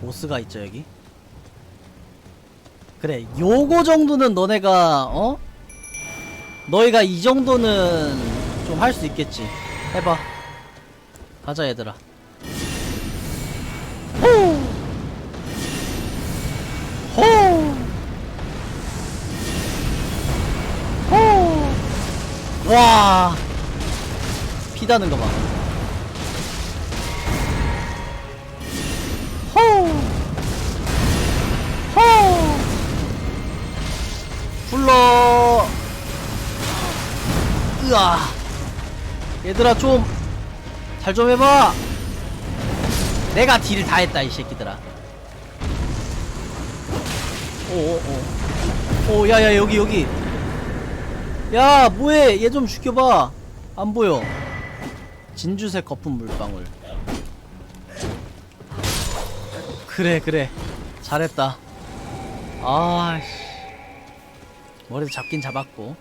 보스가 있죠 여기 그래 요거 정도는 너네가 어? 너희가 이 정도는 좀 할 수 있겠지 해봐 가자 얘들아 호! 호! 호! 와 피다는 거봐 불러. 으아. 얘들아 좀잘좀 해봐. 내가 딜을 다 했다 이 새끼들아. 오오오. 오 야야 여기 여기. 야 뭐해? 얘 좀 죽여봐. 안 보여. 진주색 거품 물방울. 그래 그래. 잘했다. 아씨 머리도 잡긴 잡았고